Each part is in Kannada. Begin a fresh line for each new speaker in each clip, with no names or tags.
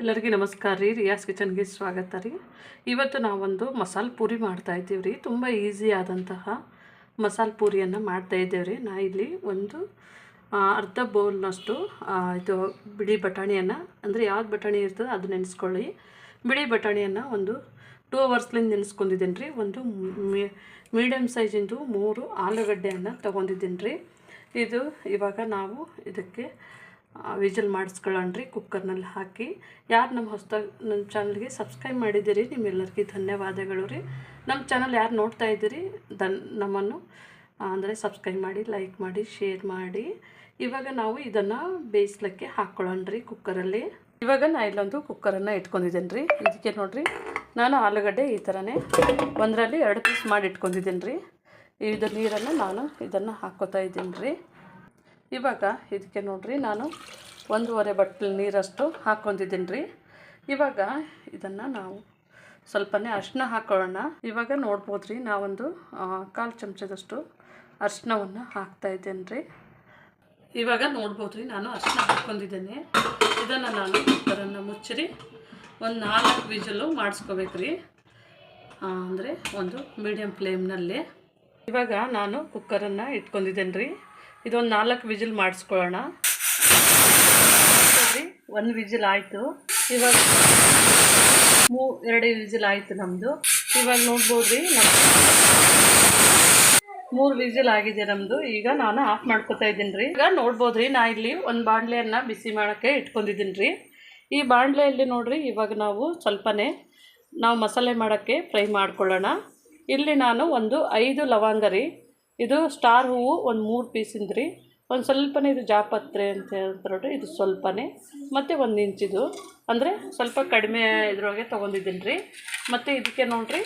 ಎಲ್ಲರಿಗೂ ನಮಸ್ಕಾರ ರೀ. ರಿಯಾಸ್ ಕಿಚನ್ಗೆ ಸ್ವಾಗತ ರೀ. ಇವತ್ತು ನಾವೊಂದು ಮಸಾಲೆ ಪೂರಿ ಮಾಡ್ತಾ ಇದ್ದೀವಿ ರೀ. ತುಂಬ ಈಸಿ ಆದಂತಹ ಮಸಾಲೆ ಪೂರಿಯನ್ನು ಮಾಡ್ತಾ ಇದ್ದೇವೆ ರೀ. ನಾ ಇಲ್ಲಿ ಒಂದು ಅರ್ಧ ಬೌಲ್ನಷ್ಟು ಇದು ಬಿಳಿ ಬಟಾಣಿಯನ್ನು, ಅಂದರೆ ಯಾವ್ದು ಬಟಾಣಿ ಇರ್ತದೆ ಅದು ನೆನೆಸ್ಕೊಳ್ಳಿ. ಬಿಳಿ ಬಟಾಣಿಯನ್ನು ಒಂದು ಟೂ ಅವರ್ಸ್ಲಿಂದ ನೆನೆಸ್ಕೊಂಡಿದ್ದೀನಿ ರೀ. ಒಂದು ಮೀಡಿಯಮ್ ಸೈಜಿಂದು ಮೂರು ಆಲೂಗಡ್ಡೆಯನ್ನು ತೊಗೊಂಡಿದ್ದೀನಿ ರೀ. ಇದು ಇವಾಗ ನಾವು ಇದಕ್ಕೆ ವಿಜಲ್ ಮಾಡಿಸ್ಕೊಳ್ಳೋಣ ರೀ ಕುಕ್ಕರ್ನಲ್ಲಿ ಹಾಕಿ. ಯಾರು ನಮ್ಮ ಹೊಸ್ದಾಗಿ ನಮ್ಮ ಚಾನಲ್ಗೆ ಸಬ್ಸ್ಕ್ರೈಬ್ ಮಾಡಿದ್ದೀರಿ, ನಿಮ್ಮೆಲ್ಲರಿಗೂ ಧನ್ಯವಾದಗಳು ರೀ. ನಮ್ಮ ಚಾನಲ್ ಯಾರು ನೋಡ್ತಾ ಇದ್ದೀರಿ, ದನ್ ನಮ್ಮನ್ನು ಅಂದರೆ ಸಬ್ಸ್ಕ್ರೈಬ್ ಮಾಡಿ, ಲೈಕ್ ಮಾಡಿ, ಶೇರ್ ಮಾಡಿ. ಇವಾಗ ನಾವು ಇದನ್ನು ಬೇಯಿಸ್ಲಿಕ್ಕೆ ಹಾಕ್ಕೊಳ್ಳೋಣ ರೀ ಕುಕ್ಕರಲ್ಲಿ. ಇವಾಗ ನಾ ಇಲ್ಲೊಂದು ಕುಕ್ಕರನ್ನು ಇಟ್ಕೊಂಡಿದ್ದೀನಿ ರೀ ಇದಕ್ಕೆ ನೋಡಿರಿ, ನಾನು ಆಲೂಗಡ್ಡೆ ಈ ಥರನೇ ಒಂದರಲ್ಲಿ ಎರಡು ಪೀಸ್ ಮಾಡಿ ಇಟ್ಕೊಂಡಿದ್ದೀನಿ ರೀ ಇದು ನೀರನ್ನು ನಾನು ಇದನ್ನು ಹಾಕ್ಕೋತಾ ಇದ್ದೀನಿ ರೀ ಇವಾಗ ಇದಕ್ಕೆ ನೋಡಿರಿ ನಾನು ಒಂದೂವರೆ ಬಟ್ಟಲು ನೀರಷ್ಟು ಹಾಕ್ಕೊಂಡಿದ್ದೀನಿ ರೀ ಇವಾಗ ಇದನ್ನು ನಾವು ಸ್ವಲ್ಪನೇ ಅರಿಶಿನ ಹಾಕೊಳ್ಳೋಣ. ಇವಾಗ ನೋಡ್ಬೋದು ರೀ ನಾವೊಂದು ಕಾಲು ಚಮಚದಷ್ಟು ಅರಿಶಿನವನ್ನು ಹಾಕ್ತಾ ಇದ್ದೇನೆ ರೀ ಇವಾಗ ನೋಡ್ಬೋದು ರೀ ನಾನು ಅರಿಶಿನ ಹಾಕ್ಕೊಂಡಿದ್ದೇನೆ. ಇದನ್ನು ನಾನು ಕುಕ್ಕರನ್ನು ಮುಚ್ಚಿರಿ. ಒಂದು ನಾಲ್ಕು ವಿಜಲು ಮಾಡಿಸ್ಕೋಬೇಕು ರೀ ಅಂದರೆ ಒಂದು ಮೀಡಿಯಮ್ ಫ್ಲೇಮ್ನಲ್ಲಿ. ಇವಾಗ ನಾನು ಕುಕ್ಕರನ್ನು ಇಟ್ಕೊಂಡಿದ್ದೇನೆ ರೀ ಇದೊಂದು ನಾಲ್ಕು ವಿಜಿಲ್ ಮಾಡಿಸ್ಕೊಳ್ಳೋಣ. ಒಂದು ವಿಜಿಲ್ ಆಯಿತು. ಇವಾಗ ಮೂ, ಎರಡು ವಿಜಿಲ್ ಆಯಿತು ನಮ್ಮದು ಇವಾಗ ನೋಡ್ಬೋದು ರೀ ನಮ್ಮ ಮೂರು ವಿಜಿಲ್ ಆಗಿದೆ ನಮ್ಮದು ಈಗ ನಾನು ಆಫ್ ಮಾಡ್ಕೊತಾ ಇದ್ದೀನಿ ರೀ ಈಗ ನೋಡ್ಬೋದು ರೀ ನಾ ಇಲ್ಲಿ ಒಂದು ಬಾಣಲೆಯನ್ನು ಬಿಸಿ ಮಾಡೋಕ್ಕೆ ಇಟ್ಕೊಂಡಿದ್ದೀನಿ ರೀ ಈ ಬಾಣಲೆಯಲ್ಲಿ ನೋಡಿರಿ, ಇವಾಗ ನಾವು ಸ್ವಲ್ಪನೇ ನಾವು ಮಸಾಲೆ ಮಾಡೋಕ್ಕೆ ಫ್ರೈ ಮಾಡ್ಕೊಳ್ಳೋಣ. ಇಲ್ಲಿ ನಾನು ಒಂದು ಐದು ಲವಂಗ ರೀ. ಇದು ಸ್ಟಾರ್ ಹೂವು ಒಂದು ಮೂರು ಪೀಸಿಂದ ರೀ ಒಂದು ಸ್ವಲ್ಪನೇ ಇದು ಜಾಪತ್ರೆ ಅಂತ ಹೇಳ್ತಾರೆ ಇದು ಸ್ವಲ್ಪನೇ. ಮತ್ತು ಒಂದು ಇಂಚಿದು ಅಂದರೆ ಸ್ವಲ್ಪ ಕಡಿಮೆ ಇದ್ರೊಳಗೆ ತೊಗೊಂಡಿದ್ದೀನಿ ರೀ ಮತ್ತು ಇದಕ್ಕೆ ನೋಡಿರಿ,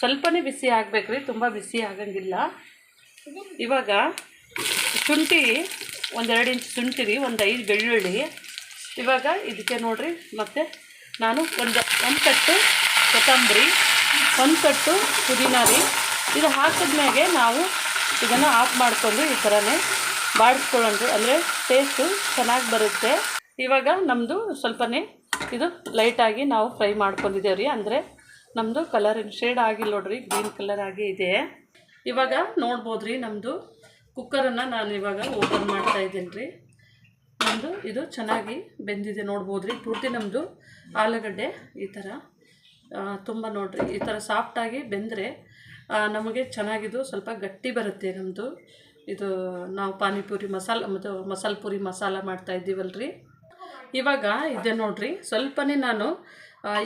ಸ್ವಲ್ಪನೇ ಬಿಸಿ ಆಗಬೇಕು ರೀ ತುಂಬ ಬಿಸಿ ಆಗಂಗಿಲ್ಲ. ಇವಾಗ ಶುಂಠಿ, ಒಂದೆರಡು ಇಂಚ್ ಶುಂಠಿ ರೀ ಒಂದು ಐದು ಬೆಳ್ಳುಳ್ಳಿ. ಇವಾಗ ಇದಕ್ಕೆ ನೋಡಿರಿ, ಮತ್ತು ನಾನು ಒಂದು ಒಂದು ಕಟ್ಟು ಕೊತ್ತಂಬರಿ, ಒಂದು ಕಟ್ಟು ಪುದೀನ ರೀ ಇದು ಹಾಕಿದ್ಮೇಲೆ ನಾವು ಇದನ್ನು ಆಫ್ ಮಾಡಿಕೊಂಡು ಈ ಥರನೇ ಬಾಡಿಸ್ಕೊಳ್ಳೋಣ ಅಂದರೆ ಟೇಸ್ಟು ಚೆನ್ನಾಗಿ ಬರುತ್ತೆ. ಇವಾಗ ನಮ್ಮದು ಸ್ವಲ್ಪನೇ ಇದು ಲೈಟಾಗಿ ನಾವು ಫ್ರೈ ಮಾಡ್ಕೊಂಡಿದ್ದೇವೆ ರೀ ಅಂದರೆ ನಮ್ಮದು ಕಲರ್ ಶೇಡ್ ಆಗಿಲ್ಲ ನೋಡ್ರಿ ಗ್ರೀನ್ ಕಲರ್ ಆಗಿ ಇದೆ. ಇವಾಗ ನೋಡ್ಬೋದು ರೀ ನಮ್ಮದು ಕುಕ್ಕರನ್ನು ನಾನು ಇವಾಗ ಓಪನ್ ಮಾಡ್ತಾ ಇದ್ದೀನಿ ರೀ ನಮ್ಮದು ಇದು ಚೆನ್ನಾಗಿ ಬೆಂದಿದೆ ನೋಡ್ಬೋದು ರೀ ಪೂರ್ತಿ ನಮ್ಮದು ಆಲೂಗಡ್ಡೆ ಈ ಥರ ತುಂಬ ನೋಡ್ರಿ, ಈ ಥರ ಸಾಫ್ಟಾಗಿ ಬೆಂದರೆ ನಮಗೆ ಚೆನ್ನಾಗಿದು ಸ್ವಲ್ಪ ಗಟ್ಟಿ ಬರುತ್ತೆ ನಮ್ಮದು ಇದು ನಾವು ಪಾನಿಪುರಿ ಮಸಾಲ ಮತ್ತು ಮಸಾಲೆ ಪುರಿ ಮಸಾಲ ಮಾಡ್ತಾ ಇದ್ದೀವಲ್ರಿ. ಇವಾಗ ಇದೆ ನೋಡ್ರಿ, ಸ್ವಲ್ಪನೇ ನಾನು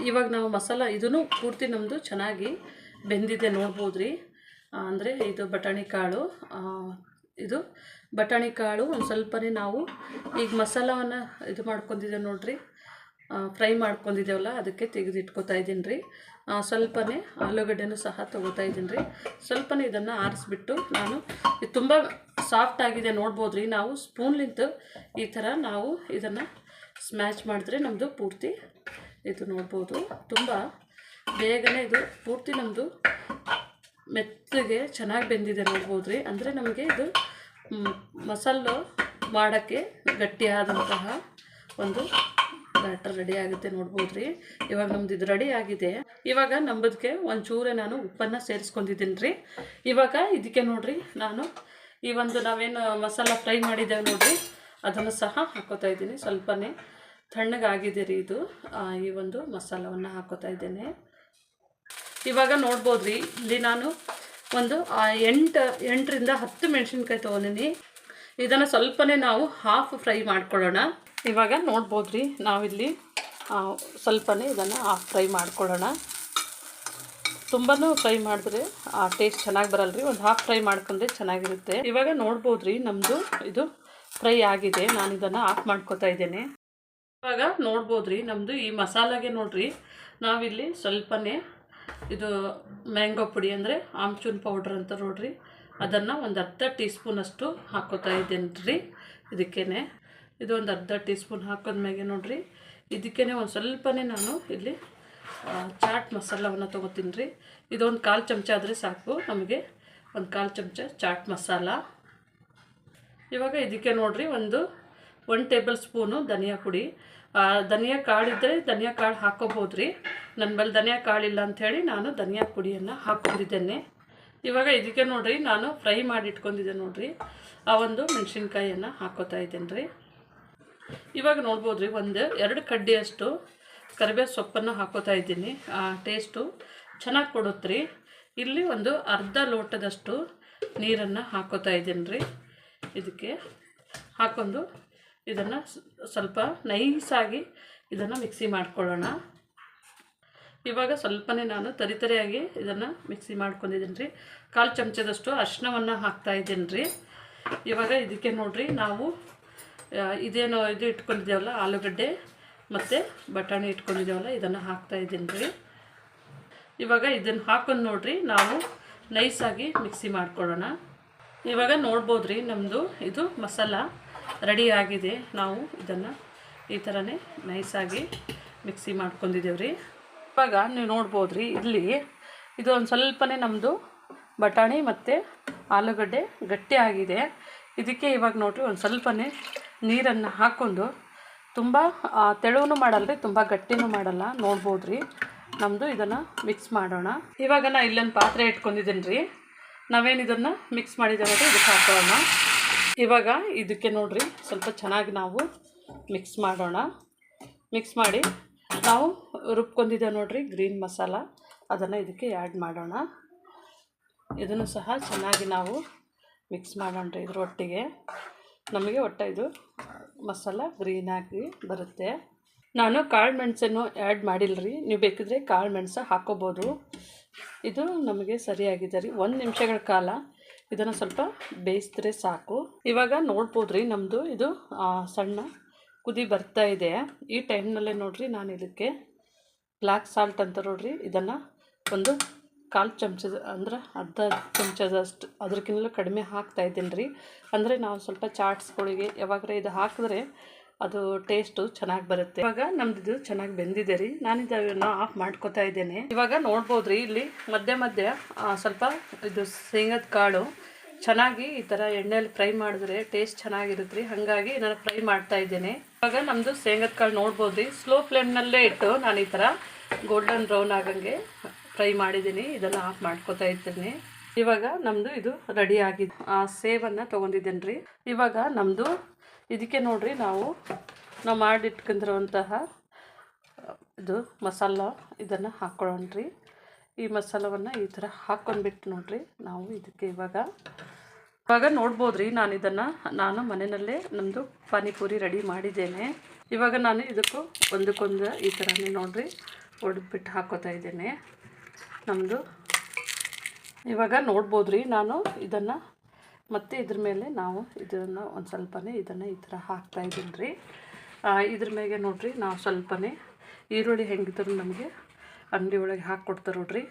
ಇವಾಗ ನಾವು ಮಸಾಲ ಇದೂ ಪೂರ್ತಿ ನಮ್ಮದು ಚೆನ್ನಾಗಿ ಬೆಂದಿದೆ ನೋಡ್ಬೋದು ರೀ ಅಂದರೆ ಇದು ಬಟಾಣಿ ಕಾಳು ಇದು ಬಟಾಣಿ ಕಾಳು ಒಂದು ಸ್ವಲ್ಪನೇ ನಾವು ಈಗ ಮಸಾಲವನ್ನು ಇದು ಮಾಡ್ಕೊಂಡಿದ್ದೆ ನೋಡ್ರಿ. ಫ್ರೈ ಮಾಡ್ಕೊಂಡಿದ್ದೇವಲ್ಲ, ಅದಕ್ಕೆ ತೆಗೆದಿಟ್ಕೊತಾ ಇದ್ದೀನಿ ರೀ ಸ್ವಲ್ಪನೇ ಆಲೂಗಡ್ಡೆನೂ ಸಹ ತೊಗೋತಾ ಇದ್ದೀನಿ ರೀ. ಸ್ವಲ್ಪನೇ ಇದನ್ನು ಆರಿಸ್ಬಿಟ್ಟು ನಾನು ಇದು ತುಂಬ ಸಾಫ್ಟ್ ಆಗಿದೆ ನೋಡ್ಬೋದು ರೀ ನಾವು ಸ್ಪೂನ್ಲಿಂತ ಈ ಥರ ನಾವು ಇದನ್ನು ಸ್ಮ್ಯಾಚ್ ಮಾಡಿದ್ರೆ ನಮ್ಮದು ಪೂರ್ತಿ ಇದು ನೋಡ್ಬೋದು. ತುಂಬ ಬೇಗನೆ ಇದು ಪೂರ್ತಿ ನಮ್ಮದು ಮೆತ್ತಗೆ ಚೆನ್ನಾಗಿ ಬೆಂದಿದೆ ನೋಡ್ಬೋದು ರೀ ಅಂದರೆ ನಮಗೆ ಇದು ಮಸಾಲೆ ಮಾಡೋಕ್ಕೆ ಗಟ್ಟಿಯಾದಂತಹ ಒಂದು ಬ್ಯಾಟರ್ ರೆಡಿ ಆಗುತ್ತೆ ನೋಡ್ಬೋದು ರೀ ಇವಾಗ ನಮ್ದು ಇದು ರೆಡಿ ಆಗಿದೆ. ಇವಾಗ ನಂಬದಕ್ಕೆ ಒಂದು ಚೂರೇ ನಾನು ಉಪ್ಪನ್ನು ಸೇರಿಸ್ಕೊಂಡಿದ್ದೀನಿ ರೀ ಇವಾಗ ಇದಕ್ಕೆ ನೋಡ್ರಿ, ನಾನು ಈ ಒಂದು ನಾವೇನು ಮಸಾಲ ಫ್ರೈ ಮಾಡಿದ್ದೇವೆ ನೋಡ್ರಿ, ಅದನ್ನು ಸಹ ಹಾಕೋತಾ ಇದ್ದೀನಿ. ಸ್ವಲ್ಪನೇ ತಣ್ಣಗಾಗಿದೆ ರೀ ಇದು. ಈ ಒಂದು ಮಸಾಲವನ್ನು ಹಾಕೋತಾ ಇದ್ದೇನೆ. ಇವಾಗ ನೋಡ್ಬೋದು ರೀ ಇಲ್ಲಿ ನಾನು ಒಂದು ಎಂಟು, ಎಂಟರಿಂದ ಹತ್ತು ಮೆಣಸಿನ್ಕಾಯಿ ತೊಗೊಂಡಿನಿ. ಇದನ್ನು ಸ್ವಲ್ಪನೇ ನಾವು ಹಾಫ್ ಫ್ರೈ ಮಾಡ್ಕೊಳ್ಳೋಣ. ಇವಾಗ ನೋಡ್ಬೋದು ರೀ ನಾವಿಲ್ಲಿ ಸ್ವಲ್ಪನೇ ಇದನ್ನು ಹಾಫ್ ಫ್ರೈ ಮಾಡ್ಕೊಳ್ಳೋಣ. ತುಂಬಾ ಫ್ರೈ ಮಾಡಿದ್ರೆ, ಆ ಟೇಸ್ಟ್ ಚೆನ್ನಾಗಿ ಬರಲ್ಲ ರೀ ಒಂದು ಹಾಫ್ ಫ್ರೈ ಮಾಡ್ಕೊಂಡ್ರೆ ಚೆನ್ನಾಗಿರುತ್ತೆ. ಇವಾಗ ನೋಡ್ಬೋದು ರೀ ನಮ್ಮದು ಇದು ಫ್ರೈ ಆಗಿದೆ. ನಾನು ಇದನ್ನು ಆಫ್ ಮಾಡ್ಕೊತಾ ಇದ್ದೇನೆ. ಇವಾಗ ನೋಡ್ಬೋದು ರೀ ನಮ್ಮದು ಈ ಮಸಾಲಾಗೆ ನೋಡ್ರಿ, ನಾವಿಲ್ಲಿ ಸ್ವಲ್ಪನೇ ಇದು ಮ್ಯಾಂಗೋ ಪುಡಿ ಅಂದರೆ ಆಮ್ಚೂನ್ ಪೌಡ್ರ್ ಅಂತ ನೋಡ್ರಿ. ಅದನ್ನು ಒಂದು ಅರ್ಧ ಟೀ ಸ್ಪೂನಷ್ಟು ಹಾಕೋತಾ ಇದ್ದೇನೆ ರೀ ಇದಕ್ಕೇ ಇದು ಒಂದು ಅರ್ಧ ಟೀ ಸ್ಪೂನ್ ಹಾಕಿದ್ಮ್ಯಾಗೆ ನೋಡಿರಿ. ಇದಕ್ಕೇ ಒಂದು ಸ್ವಲ್ಪನೇ ನಾನು ಇಲ್ಲಿ ಚಾಟ್ ಮಸಾಲವನ್ನು ತೊಗೋತೀನಿ ರೀ ಇದೊಂದು ಕಾಲು ಚಮಚ ಆದರೆ ಸಾಕು. ನಮಗೆ ಒಂದು ಕಾಲು ಚಮಚ ಚಾಟ್ ಮಸಾಲ. ಇವಾಗ ಇದಕ್ಕೆ ನೋಡಿರಿ ಒಂದು ಒನ್ ಟೇಬಲ್ ಸ್ಪೂನು ಧನಿಯಾ ಪುಡಿ. ಧನಿಯಾ ಕಾಳು ಇದ್ದರೆ ಧನಿಯಾ ಕಾಳು ಹಾಕೋಬೋದು ರೀ ನನ್ನ ಬಳಿ ಧನಿಯಾ ಕಾಳಿಲ್ಲ ಅಂಥೇಳಿ ನಾನು ಧನಿಯಾ ಪುಡಿಯನ್ನು ಹಾಕ್ಕೊಂಡಿದ್ದೇನೆ ಇವಾಗ ಇದಕ್ಕೆ ನೋಡಿರಿ ನಾನು ಫ್ರೈ ಮಾಡಿ ಇಟ್ಕೊಂಡಿದ್ದೆ ನೋಡಿರಿ. ಆ ಒಂದು ಮೆಣಸಿನ್ಕಾಯಿಯನ್ನು ಹಾಕೋತಾ ಇದ್ದೇನೆ ರೀ ಇವಾಗ ನೋಡ್ಬೋದು ರೀ ಒಂದು, ಎರಡು ಕಡ್ಡಿಯಷ್ಟು ಕರಿಬೇವು ಸೊಪ್ಪನ್ನು ಹಾಕೋತಾ ಇದ್ದೀನಿ. ಆ ಟೇಸ್ಟು ಚೆನ್ನಾಗಿ ಕೊಡುತ್ತೆ ಇಲ್ಲಿ ಒಂದು ಅರ್ಧ ಲೋಟದಷ್ಟು ನೀರನ್ನು ಹಾಕೋತಾ ಇದ್ದೀನಿ ರೀ ಇದಕ್ಕೆ ಹಾಕೊಂಡು ಇದನ್ನು ಸ್ವಲ್ಪ ನೈಸಾಗಿ ಇದನ್ನು ಮಿಕ್ಸಿ ಮಾಡ್ಕೊಳ್ಳೋಣ. ಇವಾಗ ಸ್ವಲ್ಪನೇ ನಾನು ತರಿತರಿಯಾಗಿ ಇದನ್ನು ಮಿಕ್ಸಿ ಮಾಡ್ಕೊಂಡಿದ್ದೀನಿ ರೀ ಕಾಲು ಚಮಚದಷ್ಟು ಅರ್ಶಿನವನ್ನು ಹಾಕ್ತಾ ಇದ್ದೀನಿ ರೀ ಇವಾಗ ಇದಕ್ಕೆ ನೋಡಿರಿ, ನಾವು ಇದೇನು ಇದು ಇಟ್ಕೊಂಡಿದ್ದೇವಲ್ಲ, ಆಲೂಗಡ್ಡೆ ಮತ್ತು ಬಟಾಣಿ ಇಟ್ಕೊಂಡಿದ್ದೇವಲ್ಲ, ಇದನ್ನು ಹಾಕ್ತಾ ಇದ್ದೀನಿ ರೀ. ಇವಾಗ ಇದನ್ನು ಹಾಕೊಂಡು ನೋಡ್ರಿ, ನಾವು ನೈಸಾಗಿ ಮಿಕ್ಸಿ ಮಾಡ್ಕೊಳ್ಳೋಣ. ಇವಾಗ ನೋಡ್ಬೋದು ರೀ ನಮ್ಮದು ಇದು ಮಸಾಲ ರೆಡಿ ಆಗಿದೆ. ನಾವು ಇದನ್ನು ಈ ಥರನೇ ನೈಸಾಗಿ ಮಿಕ್ಸಿ ಮಾಡ್ಕೊಂಡಿದ್ದೇವೆ ರೀ. ಇವಾಗ ನೀವು ನೋಡ್ಬೋದು ರೀ, ಇಲ್ಲಿ ಇದು ಒಂದು ಸ್ವಲ್ಪನೇ ನಮ್ಮದು ಬಟಾಣಿ ಮತ್ತು ಆಲೂಗಡ್ಡೆ ಗಟ್ಟಿಯಾಗಿದೆ ಇದಕ್ಕೆ ಇವಾಗ ನೋಡಿರಿ, ಒಂದು ಸ್ವಲ್ಪನೇ ನೀರನ್ನು ಹಾಕ್ಕೊಂಡು ತುಂಬ ತೆಳುವೂ ಮಾಡಲ್ಲ ರೀ ತುಂಬ ಗಟ್ಟಿನೂ ಮಾಡಲ್ಲ. ನೋಡ್ಬೋದು ರೀ ನಮ್ಮದು ಇದನ್ನು ಮಿಕ್ಸ್ ಮಾಡೋಣ. ಇವಾಗ ನಾ ಇಲ್ಲೊಂದು ಪಾತ್ರೆ ಇಟ್ಕೊಂಡಿದ್ದೀನಿ ರೀ ನಾವೇನು ಇದನ್ನು ಮಿಕ್ಸ್ ಮಾಡಿದ್ದೇವೆ ಇದಕ್ಕೆ ಹಾಕೋಣ. ಇವಾಗ ಇದಕ್ಕೆ ನೋಡಿರಿ, ಸ್ವಲ್ಪ ಚೆನ್ನಾಗಿ ನಾವು ಮಿಕ್ಸ್ ಮಾಡೋಣ. ಮಿಕ್ಸ್ ಮಾಡಿ ನಾವು ರುಬ್ಕೊಂಡಿದ್ದೇವೆ ನೋಡಿರಿ ಗ್ರೀನ್ ಮಸಾಲ. ಅದನ್ನು ಇದಕ್ಕೆ ಆ್ಯಡ್ ಮಾಡೋಣ. ಇದನ್ನು ಸಹ ಚೆನ್ನಾಗಿ ನಾವು ಮಿಕ್ಸ್ ಮಾಡೋಣ ರೀ ಇದ್ರೊಟ್ಟಿಗೆ. ನಮಗೆ ಒಟ್ಟು ಇದು ಮಸಾಲ ಗ್ರೀನಾಗಿ ಬರುತ್ತೆ. ನಾನು ಕಾಳು ಮೆಣಸನ್ನು ಆ್ಯಡ್ ಮಾಡಿಲ್ಲ ರೀ ನೀವು ಬೇಕಿದ್ರೆ ಕಾಳು ಮೆಣಸು ಹಾಕೋಬೋದು. ಇದು ನಮಗೆ ಸರಿಯಾಗಿದೆ ರೀ. ಒಂದು ನಿಮಿಷಗಳ ಕಾಲ ಇದನ್ನು ಸ್ವಲ್ಪ ಬೇಯಿಸಿದ್ರೆ ಸಾಕು. ಇವಾಗ ನೋಡ್ಬೋದು ರೀ ನಮ್ಮದು ಇದು ಸಣ್ಣ ಕುದಿ ಬರ್ತಾ ಇದೆ. ಈ ಟೈಮ್ನಲ್ಲೇ ನೋಡಿರಿ ನಾನು ಇದಕ್ಕೆ ಬ್ಲ್ಯಾಕ್ ಸಾಲ್ಟ್ ಅಂತ ನೋಡ್ರಿ. ಇದನ್ನು ಒಂದು ಕಾಲು ಚಮಚದ ಅಂದ್ರೆ ಅರ್ಧ ಚಮಚದಷ್ಟು ಅದಕ್ಕಿಂತಲೂ ಕಡಿಮೆ ಹಾಕ್ತಾ ಇದ್ದೀನಿ ರೀ ಅಂದರೆ ನಾವು ಸ್ವಲ್ಪ ಚಾಟ್ಸ್ಗಳಿಗೆ ಯಾವಾಗ್ರೆ ಇದು ಹಾಕಿದ್ರೆ ಅದು ಟೇಸ್ಟು ಚೆನ್ನಾಗಿ ಬರುತ್ತೆ. ಇವಾಗ ನಮ್ದು ಇದು ಚೆನ್ನಾಗಿ ಬೆಂದಿದೆ ರೀ. ನಾನು ಇದನ್ನು ಆಫ್ ಮಾಡ್ಕೋತಾ ಇದ್ದೇನೆ. ಇವಾಗ ನೋಡ್ಬೋದು ರೀ ಇಲ್ಲಿ ಮಧ್ಯೆ ಮಧ್ಯೆ ಸ್ವಲ್ಪ ಇದು ಶೇಂಗದ ಕಾಳು ಚೆನ್ನಾಗಿ ಈ ಥರ ಎಣ್ಣೆಯಲ್ಲಿ ಫ್ರೈ ಮಾಡಿದ್ರೆ ಟೇಸ್ಟ್ ಚೆನ್ನಾಗಿರುತ್ತೆ ರೀ ಹಾಗಾಗಿ ನಾನು ಫ್ರೈ ಮಾಡ್ತಾ ಇದ್ದೇನೆ. ಇವಾಗ ನಮ್ಮದು ಶೇಂಗದ ಕಾಳು ನೋಡ್ಬೋದು ರೀ ಸ್ಲೋ ಫ್ಲೇಮ್ನಲ್ಲೇ ಇಟ್ಟು ನಾನು ಈ ಥರ ಗೋಲ್ಡನ್ ಬ್ರೌನ್ ಆಗಂಗೆ ಫ್ರೈ ಮಾಡಿದ್ದೀನಿ, ಇದೆಲ್ಲ ಆಫ್ ಮಾಡ್ಕೊತಾ ಇದ್ದೀನಿ. ಇವಾಗ ನಮ್ಮದು ಇದು ರೆಡಿ ಆಗಿದೆ. ಆ ಸೇವನ್ನು ತೊಗೊಂಡಿದ್ದೇನೆ ರೀ ಇವಾಗ ನಮ್ಮದು ಇದಕ್ಕೆ ನೋಡ್ರಿ ನಾವು ನಾವು ಮಾಡಿಟ್ಕೊಂಡಿರುವಂತಹ, ಇದು ಮಸಾಲ ಇದನ್ನು ಹಾಕ್ಕೊಳ್ಳೋಣ್ರಿ ಈ ಮಸಾಲವನ್ನು ಈ ಥರ ಹಾಕ್ಕೊಂಡ್ಬಿಟ್ಟು ನೋಡ್ರಿ ನಾವು ಇದಕ್ಕೆ ಇವಾಗ. ಇವಾಗ ನೋಡ್ಬೋದ್ರಿ, ನಾನು ಇದನ್ನು, ನಾನು ಮನೆಯಲ್ಲೇ ನಮ್ಮದು ಪಾನಿಪುರಿ ರೆಡಿ ಮಾಡಿದ್ದೇನೆ. ಇವಾಗ ನಾನು ಇದಕ್ಕೂ ಒಂದಕ್ಕೊಂದು ಈ ಥರನೇ ನೋಡಿರಿ ಹೊಡೆದ್ಬಿಟ್ಟು ಹಾಕೋತಾ ಇದ್ದೇನೆ. ನಮ್ಮದು ಇವಾಗ ನೋಡ್ಬೋದು ರೀ ನಾನು ಇದನ್ನು. ಮತ್ತು ಇದ್ರ ಮೇಲೆ ನಾವು ಇದನ್ನು ಒಂದು ಸ್ವಲ್ಪನೇ ಇದನ್ನು ಈ ಥರ ಹಾಕ್ತಾ ಇದ್ದೀನಿ ರೀ ಇದ್ರ ಮೇಲೆ ನೋಡ್ರಿ ನಾವು ಸ್ವಲ್ಪನೇ ಈರುಳ್ಳಿ ಹೆಂಗಿದ್ರು ನಮಗೆ ಅಂಗಡಿ ಒಳಗೆ ಹಾಕ್ಕೊಡ್ತಾರೆ ನೋಡ್ರಿ.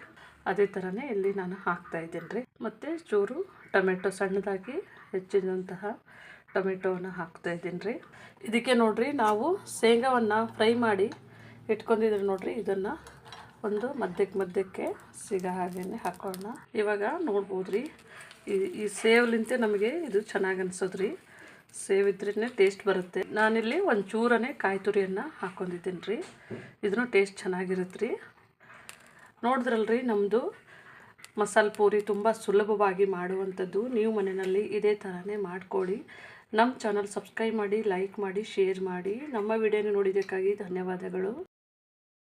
ಅದೇ ಥರನೇ ಇಲ್ಲಿ ನಾನು ಹಾಕ್ತಾ ಇದ್ದೀನಿ ರೀ ಮತ್ತು ಚೂರು ಟೊಮೆಟೊ ಸಣ್ಣದಾಗಿ ಹೆಚ್ಚಿದಂತಹ ಟೊಮೆಟೊವನ್ನು ಹಾಕ್ತಾ ಇದ್ದೀನಿ ರೀ ಇದಕ್ಕೆ ನೋಡ್ರಿ ನಾವು ಶೇಂಗಾವನ್ನು ಫ್ರೈ ಮಾಡಿ ಇಟ್ಕೊಂಡಿದ್ರೆ ನೋಡ್ರಿ ಇದನ್ನು ಒಂದು ಮಧ್ಯಕ್ಕೆ ಮಧ್ಯಕ್ಕೆ ಸಿಗೋ ಹಾಗೇನೆ ಹಾಕೋಣ. ಇವಾಗ ನೋಡ್ಬೋದು ರೀ ಈ ಸೇವ್ಲಿಂತೆ ನಮಗೆ ಇದು ಚೆನ್ನಾಗಿ ಅನ್ಸೋದು ರೀ ಸೇವ್ ಇದ್ರೇ ಟೇಸ್ಟ್ ಬರುತ್ತೆ. ನಾನಿಲ್ಲಿ ಒಂದು ಚೂರನೇ ಕಾಯಿ ತುರಿಯನ್ನು ರೀ ಇದನ್ನು ಟೇಸ್ಟ್ ಚೆನ್ನಾಗಿರುತ್ತೆ ರೀ ನೋಡಿದ್ರಲ್ರಿ ನಮ್ಮದು ಮಸಾಲೆ ಪೂರಿ ತುಂಬ ಸುಲಭವಾಗಿ ಮಾಡುವಂಥದ್ದು. ನೀವು ಮನೆಯಲ್ಲಿ ಇದೇ ಥರನೇ ಮಾಡ್ಕೊಳ್ಳಿ ನಮ್ಮ ಚಾನಲ್ ಸಬ್ಸ್ಕ್ರೈಬ್ ಮಾಡಿ ಲೈಕ್ ಮಾಡಿ ಶೇರ್ ಮಾಡಿ. ನಮ್ಮ ವಿಡಿಯೋನ ನೋಡಿದ್ದಕ್ಕಾಗಿ ಧನ್ಯವಾದಗಳು.